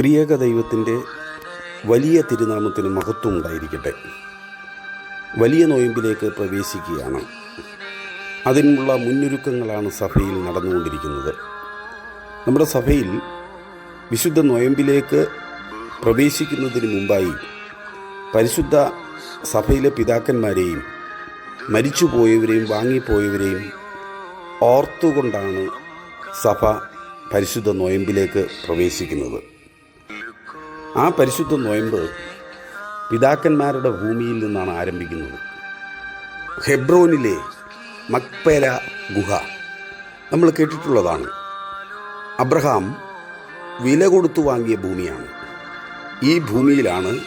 ത്രിയേക ദൈവത്തിന്റെ വലിയ തിരുനാമത്തിന് മഹത്വം ഉണ്ടായിരിക്കട്ടെ. വലിയ നോയമ്പിലേക്ക് പ്രവേശിക്കുകയാണ്. അതിനുള്ള മുന്നൊരുക്കങ്ങളാണ് സഭയിൽ നടന്നുകൊണ്ടിരിക്കുന്നത്. നമ്മുടെ സഭയിൽ വിശുദ്ധ നോയമ്പിലേക്ക് പ്രവേശിക്കുന്നതിന് മുമ്പായി പരിശുദ്ധ സഭയിലെ പിതാക്കന്മാരെയും മരിച്ചുപോയവരെയും വാങ്ങിപ്പോയവരെയും ഓർത്തുകൊണ്ടാണ് സഭ പരിശുദ്ധ നോയമ്പിലേക്ക് പ്രവേശിക്കുന്നത്. ആ പരിശുദ്ധ നോയമ്പ് പിതാക്കന്മാരുടെ ഭൂമിയിൽ നിന്നാണ് ആരംഭിക്കുന്നത്. ഹെബ്രോനിലെ മക്പേല ഗുഹ. നമ്മൾ കേട്ടിട്ടുള്ളതാണ്. അബ്രഹാം വില കൊടുത്തു വാങ്ങിയ ഭൂമിയാണ്. ഈ ഭൂമിയിലാണ്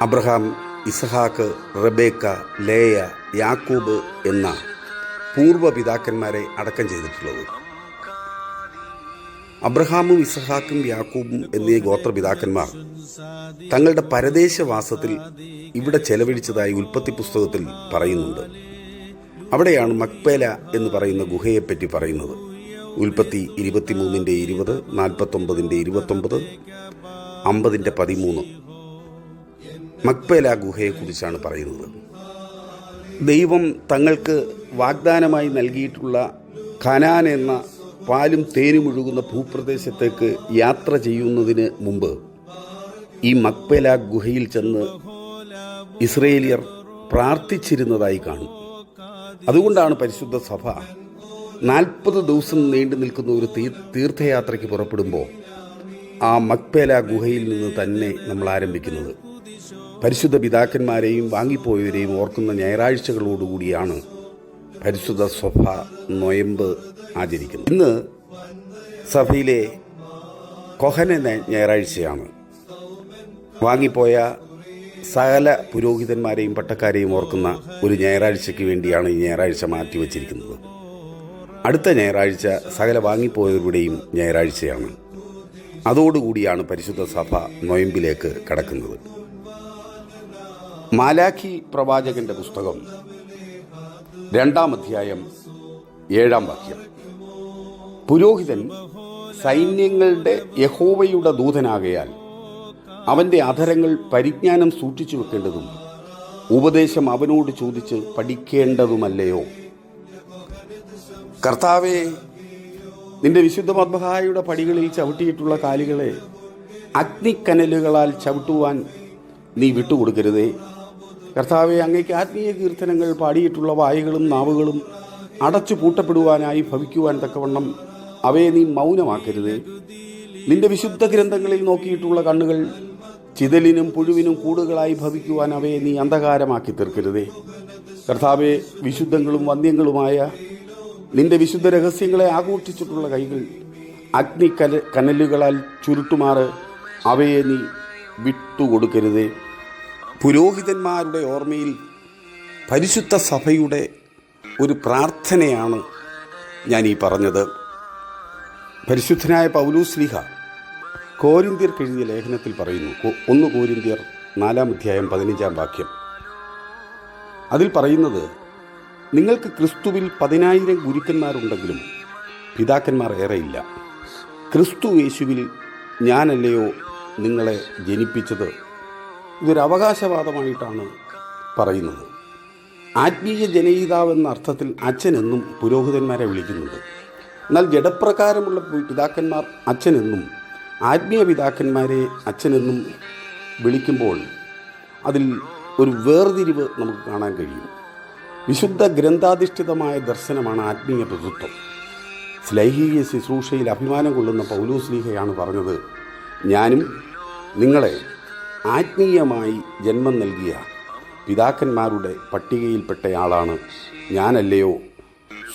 അബ്രഹാം ഇസഹാക്ക് റബേക്ക ലേയ യാക്കൂബ് എന്ന പൂർവ പിതാക്കന്മാരെ അടക്കം ചെയ്തിട്ടുള്ളത്. അബ്രഹാമും ഇസഹാക്കും യാക്കൂബും എന്നീ ഗോത്രപിതാക്കന്മാർ തങ്ങളുടെ പരദേശവാസത്തിൽ ഇവിടെ ചെലവഴിച്ചതായി ഉൽപ്പത്തി പുസ്തകത്തിൽ പറയുന്നുണ്ട്. അവിടെയാണ് മക്പേല എന്ന് പറയുന്ന ഗുഹയെപ്പറ്റി പറയുന്നത്. ഉൽപ്പത്തി ഇരുപത്തിമൂന്നിന്റെ ഇരുപത് നാൽപ്പത്തൊമ്പതിന്റെ ഇരുപത്തൊമ്പത് അമ്പതിന്റെ പതിമൂന്ന്. മക്പേല ഗുഹയെക്കുറിച്ചാണ് പറയുന്നത്. ദൈവം തങ്ങൾക്ക് വാഗ്ദാനമായി നൽകിയിട്ടുള്ള ഖനാൻ എന്ന പാലും തേനും ഒഴുകുന്ന ഭൂപ്രദേശത്തേക്ക് യാത്ര ചെയ്യുന്നതിന് മുമ്പ് ഈ മക്പേല ഗുഹയിൽ ചെന്ന് ഇസ്രയേലിയർ പ്രാർത്ഥിച്ചിരുന്നതായി കാണും. അതുകൊണ്ടാണ് പരിശുദ്ധ സഭ നാൽപ്പത് ദിവസം നീണ്ടു നിൽക്കുന്ന ഒരു തീർത്ഥയാത്രയ്ക്ക് പുറപ്പെടുമ്പോൾ ആ മക്പേല ഗുഹയിൽ നിന്ന് തന്നെ നമ്മൾ ആരംഭിക്കുന്നത്. പരിശുദ്ധ പിതാക്കന്മാരെയും വാങ്ങിപ്പോയവരെയും ഓർക്കുന്ന ഞായറാഴ്ചകളോടുകൂടിയാണ് പരിശുദ്ധ സഭ നൊയമ്പ് ആചരിക്കുന്നു. ഇന്ന് സഭയിലെ കൊഹന ഞായറാഴ്ചയാണ്. വാങ്ങിപ്പോയ സകല പുരോഹിതന്മാരെയും പട്ടക്കാരെയും ഓർക്കുന്ന ഒരു ഞായറാഴ്ചയ്ക്ക് വേണ്ടിയാണ് ഈ ഞായറാഴ്ച മാറ്റിവെച്ചിരിക്കുന്നത്. അടുത്ത ഞായറാഴ്ച സകല വാങ്ങിപ്പോയവരുടെയും ഞായറാഴ്ചയാണ്. അതോടുകൂടിയാണ് പരിശുദ്ധ സഭ നൊയമ്പിലേക്ക് കടക്കുന്നത്. മാലാഖി പ്രവാചകന്റെ പുസ്തകം രണ്ടാം അധ്യായം ഏഴാം വാക്യം. പുരോഹിതൻ സൈന്യങ്ങളുടെ യഹോവയുടെ ദൂതനാകയാൽ അവന്റെ അധരങ്ങൾ പരിജ്ഞാനം സൂക്ഷിച്ചു വെക്കേണ്ടതും ഉപദേശം അവനോട് ചോദിച്ച് പഠിക്കേണ്ടതുമല്ലയോ? കർത്താവെ നിന്റെ വിശുദ്ധ മദ്ബഹായുടെ പടികളിൽ ചവിട്ടിയിട്ടുള്ള കാലുകളെ അഗ്നിക്കനലുകളാൽ ചവിട്ടുവാൻ നീ വിട്ടുകൊടുക്കരുതേ. കർത്താവെ അങ്ങേക്ക് ആത്മീയ കീർത്തനങ്ങൾ പാടിയിട്ടുള്ള വായകളും നാവുകളും അടച്ചു പൂട്ടപ്പെടുവാനായി ഭവിക്കുവാൻ തക്കവണ്ണം അവയെ നീ മൗനമാക്കരുതേ. നിന്റെ വിശുദ്ധ ഗ്രന്ഥങ്ങളിൽ നോക്കിയിട്ടുള്ള കണ്ണുകൾ ചിതലിനും പുഴുവിനും കൂടുകളായി ഭവിക്കുവാൻ അവയെ നീ അന്ധകാരമാക്കി തീർക്കരുതേ. കർത്താവെ വിശുദ്ധങ്ങളും വന്ധ്യങ്ങളുമായ നിന്റെ വിശുദ്ധ രഹസ്യങ്ങളെ ആഘോഷിച്ചിട്ടുള്ള കൈകൾ അഗ്നി കനലുകളാൽ ചുരുട്ടുമാറ് അവയെ നീ വിട്ടുകൊടുക്കരുതേ. പുരോഹിതന്മാരുടെ ഓർമ്മയിൽ പരിശുദ്ധ സഭയുടെ ഒരു പ്രാർത്ഥനയാണ് ഞാൻ ഈ പറഞ്ഞത്. പരിശുദ്ധനായ പൗലൂസ്ലിഹ കോരിന്തിയർ എഴുതിയ ലേഖനത്തിൽ പറയുന്നു. ഒന്ന് കോരിന്തിയർ നാലാം അധ്യായം പതിനഞ്ചാം വാക്യം. അതിൽ പറയുന്നത് നിങ്ങൾക്ക് ക്രിസ്തുവിൽ പതിനായിരം ഗുരുക്കന്മാരുണ്ടെങ്കിലും പിതാക്കന്മാർ ഏറെയില്ല. ക്രിസ്തു യേശുവിൽ ഞാനല്ലയോ നിങ്ങളെ ജനിപ്പിച്ചത് ഇതൊരു അവകാശവാദമായിട്ടാണ് പറയുന്നത്. ആത്മീയ ജനയിതാവ് എന്ന അർത്ഥത്തിൽ അച്ഛനെന്നും പുരോഹിതന്മാരെ വിളിക്കുന്നുണ്ട്. എന്നാൽ ജഡപ്രകാരമുള്ള പിതാക്കന്മാർ അച്ഛനെന്നും ആത്മീയ പിതാക്കന്മാരെ അച്ഛനെന്നും വിളിക്കുമ്പോൾ അതിൽ ഒരു വേർതിരിവ് നമുക്ക് കാണാൻ കഴിയും. വിശുദ്ധ ഗ്രന്ഥാധിഷ്ഠിതമായ ദർശനമാണ് ആത്മീയ പ്രഭുത്വം. സ്ലൈഹിക ശുശ്രൂഷയിൽ അഭിമാനം കൊള്ളുന്ന പൗലോസ്ലീഹയാണ് പറഞ്ഞത് ഞാനും നിങ്ങളെ ആത്മീയമായി ജന്മം നൽകിയ പിതാക്കന്മാരുടെ പട്ടികയിൽപ്പെട്ടയാളാണ് ഞാനല്ലയോ?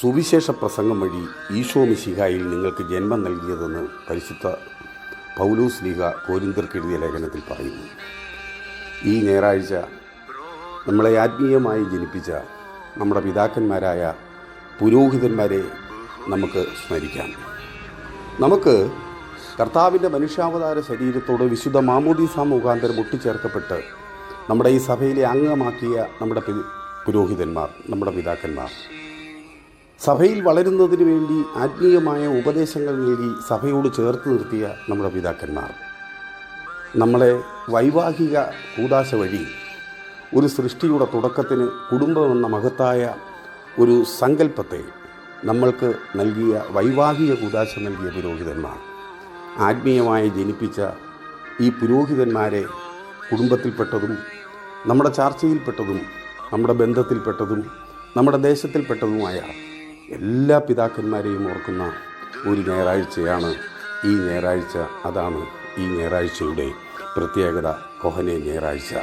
സുവിശേഷ പ്രസംഗം വഴി ഈശോ മിശിഹായിൽ നിങ്ങൾക്ക് ജന്മം നൽകിയതെന്ന് പരിശുദ്ധ പൗലൂസ് ലീഗ കോരിന്തർക്കെഴുതിയ ലേഖനത്തിൽ പറയുന്നു. ഈ ഞായറാഴ്ച നമ്മളെ ആത്മീയമായി ജനിപ്പിച്ച നമ്മുടെ പിതാക്കന്മാരായ പുരോഹിതന്മാരെ നമുക്ക് സ്മരിക്കാം. നമുക്ക് കർത്താവിന്റെ മനുഷ്യാവതാര ശരീരത്തോട് വിശുദ്ധ മാമോദീസ മുഖാന്തരം ഒട്ടിച്ചേർക്കപ്പെട്ട് നമ്മുടെ ഈ സഭയിലെ അംഗമാക്കിയ നമ്മുടെ പുരോഹിതന്മാർ നമ്മുടെ പിതാക്കന്മാർ. സഭയിൽ വളരുന്നതിന് വേണ്ടി ആത്മീയമായ ഉപദേശങ്ങൾ നൽകി സഭയോട് ചേർത്ത് നിർത്തിയ നമ്മുടെ പിതാക്കന്മാർ. നമ്മളെ വൈവാഹിക കൂതാശ വഴി ഒരു സൃഷ്ടിയുടെ തുടക്കത്തിന് കുടുംബമെന്ന മഹത്തായ ഒരു സങ്കല്പത്തെ നമ്മൾക്ക് നൽകിയ വൈവാഹിക കൂതാശ നൽകിയ പുരോഹിതന്മാർ. ആത്മീയമായി ജനിപ്പിച്ച ഈ പുരോഹിതന്മാരെ കുടുംബത്തിൽപ്പെട്ടതും നമ്മുടെ ചാർച്ചയിൽപ്പെട്ടതും നമ്മുടെ ബന്ധത്തിൽപ്പെട്ടതും നമ്മുടെ ദേശത്തിൽപ്പെട്ടതുമായ എല്ലാ പിതാക്കന്മാരെയും ഓർക്കുന്ന ഒരു ഞായറാഴ്ചയാണ് ഈ ഞായറാഴ്ച. അതാണ് ഈ ഞായറാഴ്ചയുടെ പ്രത്യേകത കൊഹനെ ഞായറാഴ്ച.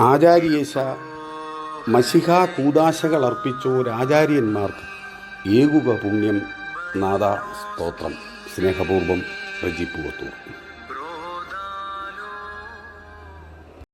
ആചാര്യേശ മഷിഹ കൂതാശകൾ അർപ്പിച്ചോരാചാര്യന്മാർക്ക് ഏകുക പുണ്യം. നാദ സ്തോത്രം. സ്നേഹപൂർവം റജി പൂവത്തൂർ.